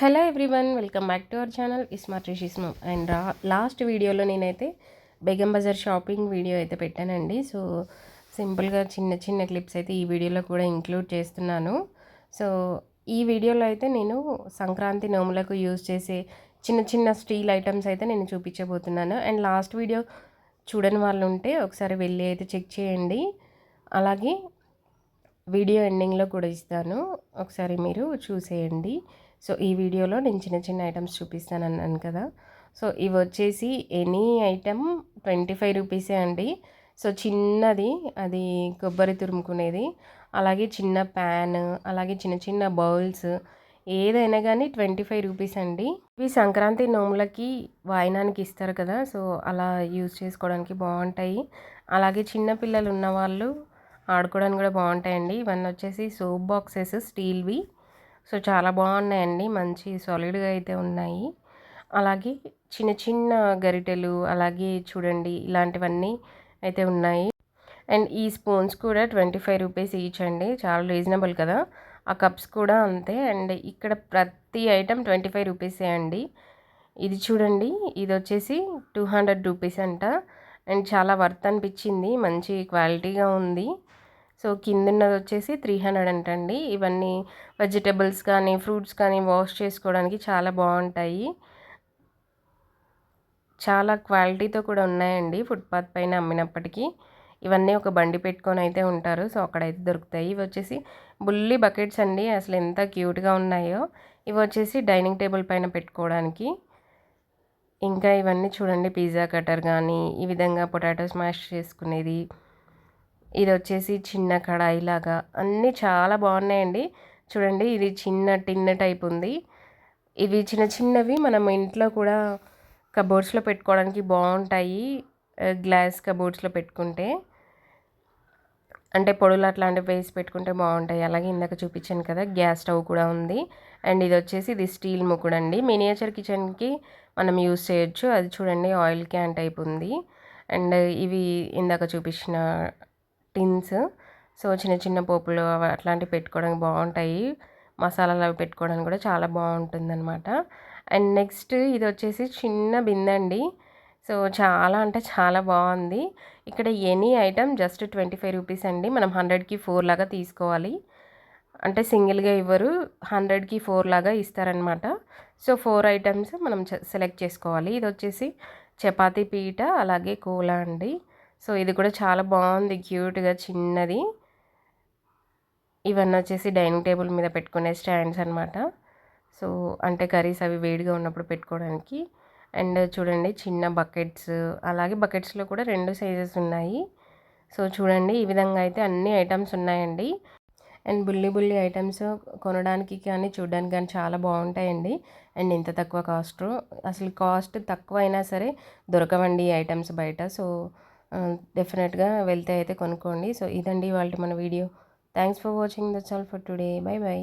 Hello everyone welcome back to our channel. Ismart Rishismo and రా last వీడియోలో నేనైతే Begum Bazar shopping video అయితే పెట్టానండి. సో సింపుల్గా చిన్న చిన్న క్లిప్స్ అయితే ఈ వీడియోలో కూడా ఇంక్లూడ్ చేస్తున్నాను. సో ఈ వీడియోలో అయితే నేను సంక్రాంతి నోములకు యూజ్ చేసే చిన్న చిన్న స్టీల్ ఐటమ్స్ అయితే నేను చూపించబోతున్నాను. అండ్ లాస్ట్ వీడియో చూడని వాళ్ళు ఉంటే ఒకసారి వెళ్ళి అయితే చెక్ చేయండి. అలాగే వీడియో ఎండింగ్లో కూడా ఇస్తాను. ఒకసారి మీరు చూసేయండి. సో ఈ వీడియోలో నేను చిన్న చిన్న ఐటమ్స్ చూపిస్తాను అన్నాను కదా. సో ఇవి వచ్చేసి ఎనీ ఐటమ్ ట్వంటీ ఫైవ్ రూపీసే అండి. సో చిన్నది అది కొబ్బరి తురుముకునేది అలాగే చిన్న ప్యాన్ అలాగే చిన్న చిన్న బౌల్స్ ఏదైనా కానీ ట్వంటీ ఫైవ్ రూపీస్ అండి. ఇవి సంక్రాంతి నోములకి వాయినానికి ఇస్తారు కదా. సో అలా యూజ్ చేసుకోవడానికి బాగుంటాయి. అలాగే చిన్న పిల్లలు ఉన్న వాళ్ళు ఆడుకోవడానికి కూడా బాగుంటాయండి. ఇవన్నీ వచ్చేసి సోప్ బాక్సెస్ స్టీల్వి. సో చాలా బాగున్నాయండి. మంచి సాలిడ్గా అయితే ఉన్నాయి. అలాగే చిన్న చిన్న గరిటెలు అలాగే చూడండి ఇలాంటివన్నీ అయితే ఉన్నాయి. అండ్ ఈ స్పూన్స్ కూడా ట్వంటీ ఫైవ్ రూపీస్ ఈచ్ అండి చాలా రీజనబుల్ కదా. ఆ కప్స్ కూడా అంతే. అండ్ ఇక్కడ ప్రతి ఐటెం ట్వంటీ ఫైవ్ రూపీసే అండి. ఇది చూడండి. ఇది వచ్చేసి టూ హండ్రెడ్ రూపీస్ అంట. అండ్ చాలా వర్త్ అనిపించింది. మంచి క్వాలిటీగా ఉంది. సో కిందన్నది వచ్చేసి త్రీ హండ్రెడ్ అంటండి. ఇవన్నీ వెజిటబుల్స్ కానీ ఫ్రూట్స్ కానీ వాష్ చేసుకోవడానికి చాలా బాగుంటాయి. చాలా క్వాలిటీతో కూడా ఉన్నాయండి ఫుట్పాత్ పైన అమ్మినప్పటికీ. ఇవన్నీ ఒక బండి పెట్టుకొని అయితే ఉంటారు. సో అక్కడైతే దొరుకుతాయి. ఇవి వచ్చేసి బుల్లి బకెట్స్ అండి. అసలు ఎంత క్యూట్గా ఉన్నాయో. ఇవి వచ్చేసి డైనింగ్ టేబుల్ పైన పెట్టుకోవడానికి. ఇంకా ఇవన్నీ చూడండి పిజ్జా కటర్ కానీ ఈ విధంగా పొటాటో స్మాష్ చేసుకునేది. ఇది వచ్చేసి చిన్న కడాయి లాగా అన్నీ చాలా బాగున్నాయండి చూడండి ఇది చిన్న టిన్న టైప్ ఉంది. ఇవి చిన్న చిన్నవి మనం ఇంట్లో కూడా కబోర్డ్స్లో పెట్టుకోవడానికి బాగుంటాయి గ్లాస్ కబోర్డ్స్లో పెట్టుకుంటే. అంటే పొడులు అట్లాంటివి వేసి పెట్టుకుంటే బాగుంటాయి అలాగే ఇందాక చూపించాను కదా గ్యాస్ స్టవ్ కూడా ఉంది. అండ్ ఇది వచ్చేసి ఇది స్టీల్ ముక్కుడు అండి మినియేచర్ కిచెన్కి మనం యూస్ చేయొచ్చు. అది చూడండి ఆయిల్ క్యాన్ టైప్ ఉంది. అండ్ ఇవి ఇందాక చూపించిన టిన్స్. సో చిన్న చిన్న పోపులు అట్లాంటివి పెట్టుకోవడానికి బాగుంటాయి మసాలాలు అవి పెట్టుకోవడానికి కూడా చాలా బాగుంటుందన్నమాట అండ్ నెక్స్ట్ ఇది వచ్చేసి చిన్న బిందె అండి సో చాలా అంటే చాలా బాగుంది ఇక్కడ any item just twenty five rupees అండి. మనం హండ్రెడ్కి ఫోర్ లాగా తీసుకోవాలి. అంటే సింగిల్గా ఇవ్వరు. హండ్రెడ్కి ఫోర్ లాగా ఇస్తారనమాట సో ఫోర్ ఐటమ్స్ మనం సెలెక్ట్ చేసుకోవాలి. ఇది వచ్చేసి చపాతీ పీట అలాగే కూల అండి. సో ఇది కూడా చాలా బాగుంది క్యూట్గా చిన్నది. ఇవన్నీ వచ్చేసి డైనింగ్ టేబుల్ మీద పెట్టుకునే స్టాండ్స్ అనమాట సో అంటే కర్రీస్ అవి వేడిగా ఉన్నప్పుడు పెట్టుకోవడానికి. అండ్ చూడండి చిన్న బకెట్స్ అలాగే బకెట్స్లో కూడా రెండు సైజెస్ ఉన్నాయి. సో చూడండి ఈ విధంగా అయితే అన్ని ఐటమ్స్ ఉన్నాయండి. అండ్ బుల్లి బుల్లి ఐటమ్స్ కొనడానికి కానీ చూడడానికి కానీ చాలా బాగుంటాయండి. అండ్ ఇంత తక్కువ కాస్ట్. అసలు కాస్ట్ తక్కువ అయినా సరే దొరకవండి ఈ ఐటమ్స్ బయట. సో Um, డెఫినెట్గా వెళ్తే అయితే కొనుక్కోండి. సో ఇదండి వాళ్ళ మన video thanks for watching that's all for today bye bye